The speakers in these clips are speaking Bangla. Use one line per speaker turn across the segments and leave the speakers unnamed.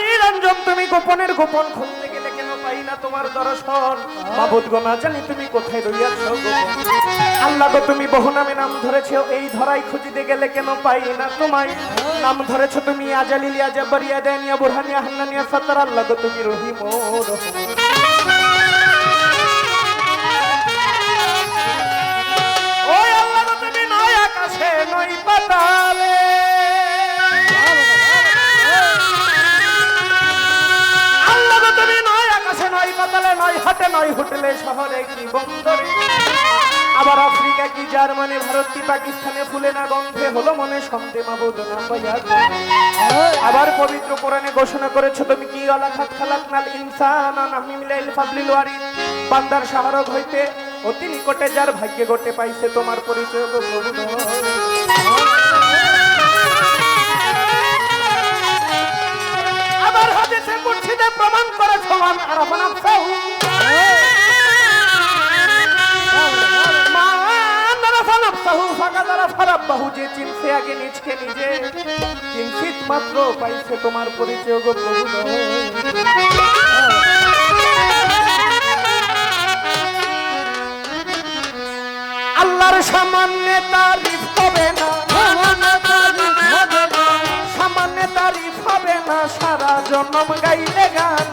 নিরঞ্জন। তুমি গোপনের গোপন খুলতে গেলে কেন পাই না তোমার দর্শন? বাবুদ গো জানি তুমি কোথায় রইয়াছ আল্লাহ গো, তুমি বহু নামে নাম ধরেছো, এই ধরাই খুঁজিতে গেলে কেন পাই না তোমায়? নাম ধরেছো তুমি আজালিলিয়া জাবরিয়া দেনিয়া বুরহানিয়া হান্নানিয়া সাতার আল্লাহ গো, তুমি রহিম রহিম। নয় পাতালে। আল্লাহ তুমি নয় আকাশে, নয় পাতালে, নয় হাটে নয় হোটেলে, শহরে কি বন্দরে? আবার আফ্রিকা কি জার্মানি, ভারত কি পাকিস্তানে ফুলে না গন্ধে? হলো মনে গো। আবার পবিত্র কোরআনে ঘোষণা করেছ তুমি কি আলাখাত খালাকনাল ইনসান আমি মিলাইল ফাদলিল ওয়ারিদ? বান্দার শাহরগ হইতে অতি নিকটে যার ভাগ্যে গোটে পাইছে তোমার পরিচয় প্রমাণ করেছ মান আরাফা নাফসাহু মান আরাফা নাফসাহু ফাকাদ আরাফা রাব্বাহু যে চিনছে, আগে নিজকে নিজে। কিঞ্চিত মাত্র পাইছে তোমার পরিচয় গো প্রভু আল্লাহর সামান্য তারিফ হবে না। সামান্য তারিফ হবে না। সারা জন্ম গাইলে গান।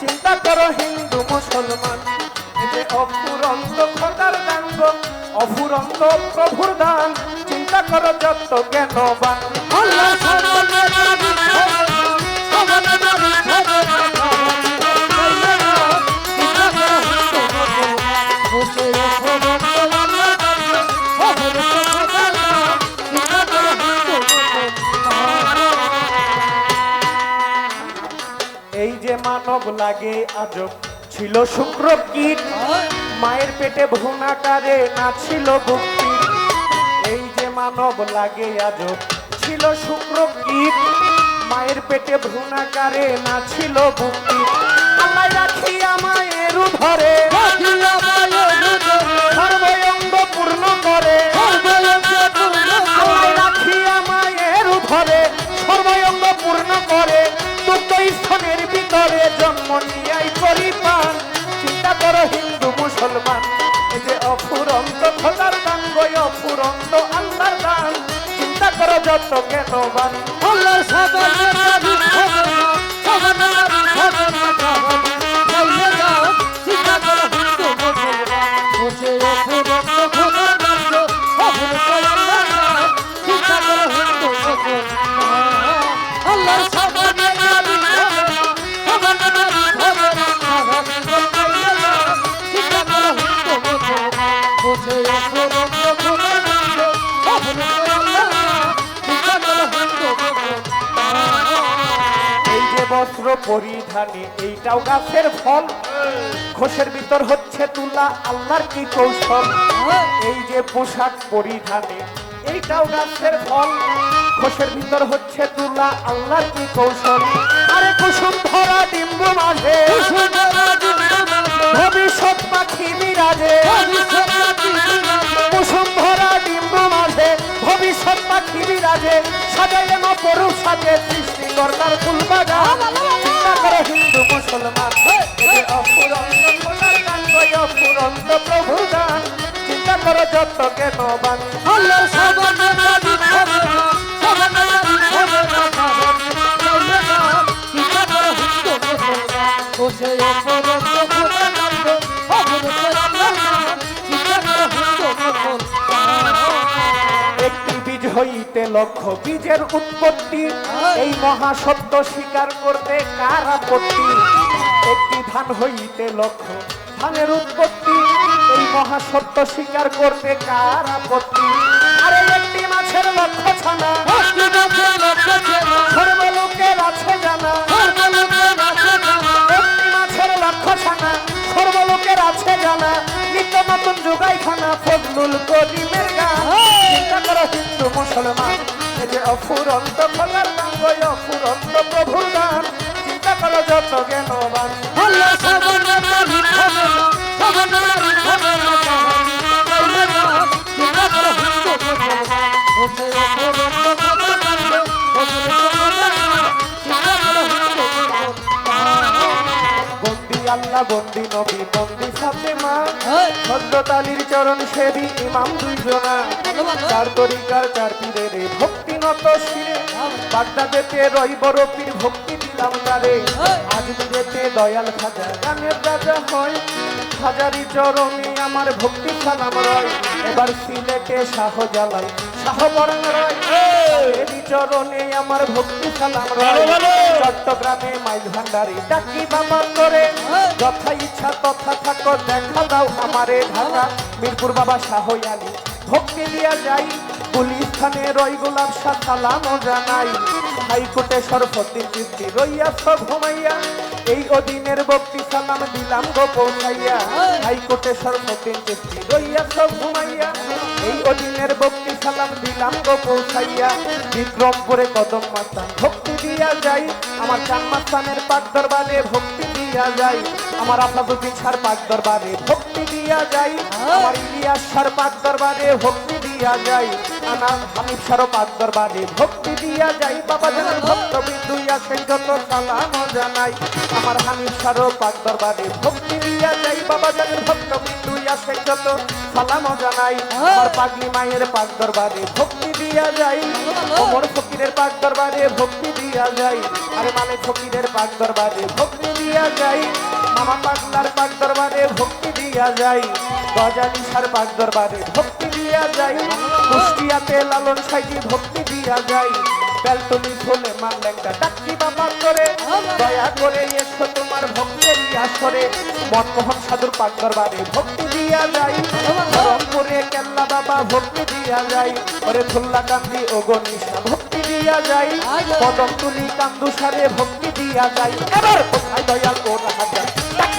চিন্তা করো হিন্দু মুসলমান। অফুরন্ত খোদার দান অফুরন্ত প্রভুর দান। চিন্তা করো যত জ্ঞানবান এই লাগে আজব। ছিল শুক্র কীট, মায়ের পেটে ভুনাকারে না ছিল ভক্তি। এই যে মানব লাগে আজব। ছিল শুক্র কীট, মায়ের পেটে ভ্রূণাকারে না ছিল ভক্তি। আমায় রাখি মায়ের ধরে। পূর্ণ করে। আমায় রাখি মায়ের ধরে। স্থানের জন্ম নিয়াই পরিপান চিন্তা করো, হিন্দু, মুসলমান, এই যে অফুরন্ত খোদার দান গো অফুরন্ত আল্লাহর দান। চিন্তা করো, যত জ্ঞানবান এই যে বস্ত্র পরিধানে এইটাও গাছের ফল। খোসের ভিতর হচ্ছে তুলা আল্লাহর কি কৌশল? এই যে পোশাক পরিধানে এইটাও গাছের ফল। খোসের ভিতর হচ্ছে তুলা আল্লাহর কি কৌশল? আরে কুসুম ধরা ডিম্বু মাঝে। ভবিষ্যৎ পাখি বিরাজে কুসুম পাখি বিরাজে সাজাইলে মা পরু সাজে সৃষ্টি কর্তার ফুল বাগান চিন্তা করে হিন্দু মুসলমান। অফুরন্ত প্রভু গান চিন্তা করো যত কেন একটি হইতে লক্ষ বীজের উৎপত্তি। এই মহাসত্য স্বীকার করতে কার আপত্তি? একটি ধান হইতে লক্ষ ধানের উৎপত্তি। এই মহাসত্য স্বীকার করতে কার আপত্তি? আরে একটি মাছের লক্ষ্য ছানা সর্বলোকের আছে জানা। একটি মাছের লক্ষ্য ছানা সর্বলোকের আছে জানা। নিত্য নতুন যোগাই খানা ফজলুল করিমের গান। হিন্দু মুসলমান এই যে অফুরন্ত খোলার নাম গো অফুরন্ত প্রভুর গান চিন্তা করো যত জ্ঞানবান। আল্লাহ বন্দি নবী বন্দি ফাতেমা
এই,
ভদ্রতালির চরণ সেবী ইমাম দুইজনা। চার তরিকার চার পীরের এই ভক্তি নত শিরে। বাগদাদেতে রই বড় পীর ভক্তি দিলাম তারে। আজ দিয়েতে দয়াল খাজা গানের রাজা হয়। হাজারি চরণে আমার ভক্তি সালাম রয়। এবার সিলেটে শাহ চরণে আমার ভক্তি সালাম চট্টগ্রামে মাইল ভান্ডারি ডাকি বাবা করে। যথা ইচ্ছা তথা থাকো দেখা দাও আমারে ঢাকা। মিরপুর বাবা শাহ আলী ভক্তি দিয়া যাই। গুলিস্থানে রই গোলাপ সালামও জানাই। হাইকোর্টে চিস্তি রইয়া সব ঘুমাইয়া। এই অধীনের ভক্তি সালাম দিলাম গো পৌঁছাইয়া হাইকোর্টে সরফদ্দিন চিস্তি রইয়া সব ঘুমাইয়া। এই অধীনের ভক্তি সালাম দিলাম গো পৌঁছাইয়া বিক্রমপুরে কদম মাস্তান ভক্তি দিয়া যাই। আমার চানমাস্তানের পাক দরবারে ভক্তি দিয়া যাই। আমার আফাজুদ্দিন সার পাক দরবারে ভক্তি দিয়া যাই। আমার ইলিয়াস সার পাক দরবারে ভক্তি দিয়া যাই। আমার হানিফ সার পাক দরবারে। ভক্তি দিয়া যাই। বাবা জানের ভক্ত বিন্দু আসেন যত সালাম জানাই। আমার হানিফ সার পাক দরবারে। ভক্তি দিয়া যাই। বাবা জানের ভক্ত বিন্দু আসেন যত সালাম জানাই। আমার পাগলি মায়ের পাক দরবারে। ভক্তি দিয়া যাই। ওমর ফকিরের পাক দরবারে। ভক্তি দিয়া যাই। আরে মানে ফকিরের পাক দরবারে। ভক্তি দিয়া যাই। মামা পাগলার পাক দরবারে। ভক্তি দিয়া যাই। গজালি সার পাক দরবারে। ভক্তি দিয়া যাই। কুষ্টিয়াতে লালন সাইজি ভক্তি দিয়া যাই। বেলটুলি ফুলে মানলেঙ্গা ডাকি বাবা করে। দয়া করে এসো তোমার ভক্তের আসরে। মনমোহন সাধুর পাক দরবারে ভক্তি দিয়া যাই। রংপুরে কেল্লা বাবা ভক্তি দিয়া যাই। ওরে ফুল্লা কান্দি ও গণিসা ভক্তি দিয়া যাই। কদম তুলি কান্দু সারে ভক্তি দিয়া যাই। এবার কোথায় দয়াল ও রাহাজার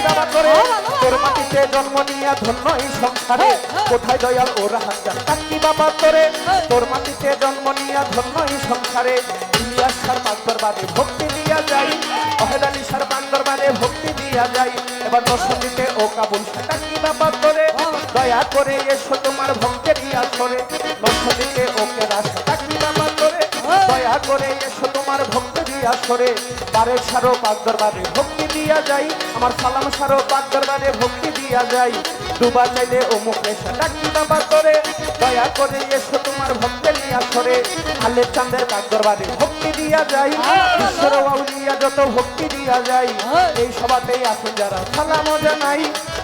ডাকি করে। তোর মাটিতে জন্ম নিয়া ধন্য এই সংসারে। কোথায় দয়াল ও রাহাজার ডাকি বাবা করে? তোর মাটিতে জন্ম নিয়া ধন্য এই সংসারে। ইলিয়াস সার পাক দরবারে ভক্তি দিয়া যাই। অহেদ আলী সার পাক দরবারে ভক্তি দিয়া যাই। এবার দর্শন দিতে ও কাবুল ডাকি বাবা করে? দয়া করে এসো তোমার ভক্তের আসরে। দর্শন দিতে ওকে রাস্তা ডাকি বাবা করে দয়া এসো তোমার ভক্তের আসরে। বারের সারো পাক দরবারে ভক্তি দিয়া যাই। আমার সালাম সারো পাক দরবারে ভক্তি দিয়া যাই। দুবার চাইলে ও মুখে ডাকি বাবা করে। দয়া করে এসো তোমার ভক্তের আসরে। আলের চাঁদের পাক দরবারে ভক্তি দিয়া যাই। ঈশ্বর আউলিয়া যত ভক্তি দিয়া যাই। এই সভাতেই আছেন যারা সালাম জানাই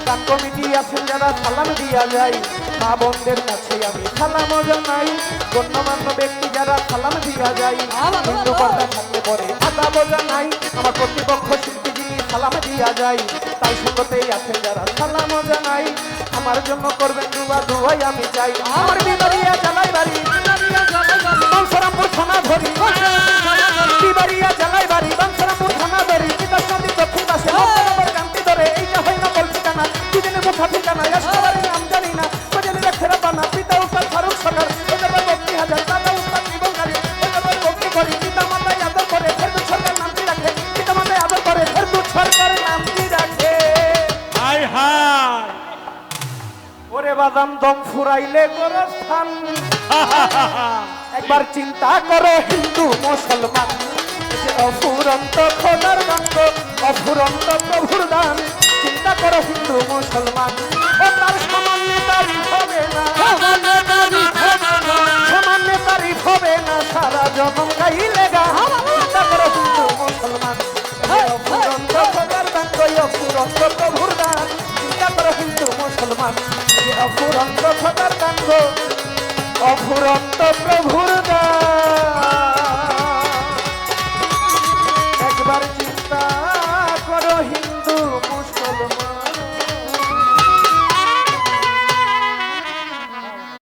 গান কমিটি আছেন যারা সালাম দিয়া যাই। মা বোনদের কাছে আমি সালাম জানাই। গণ্যমান্য ব্যক্তি যারা সালাম দিয়া যাই হিন্দু পর্দা থাকলে পরে আদাব জানাই। আমার প্রতিপক্ষ শিল্পী যিনি সালাম দিয়া যাই তাই সঙ্গতেই আছেন যারা সালাম জানাই। আমার জন্য করবেন দুয়া দুয়াই আমি চাই। আমার বিবারিয়া জ্বালাই বাড়ি। বংশরামপুর থানা ধরি। বিবারিয়া জ্বালাই বাড়ি। বংশরামপুর বাদাম দম ফুরাইলে গোরস্থান। একবার চিন্তা করো, হিন্দু, মুসলমান। অফুরন্ত খোদার বাক্য অফুরন্ত প্রভুর দান। চিন্তা করো, হিন্দু, মুসলমান তার সামান্য তারিফ হবে না। সামান্য তারিফ হবে না, সারা জনম গাইলে গা। চিন্তা করো, হিন্দু, মুসলমান অফুরন্ত খোদার বাক্য অফুরন্ত প্রভুর অফুরন্ত সদানন্দ অফুরন্ত প্রভুর দা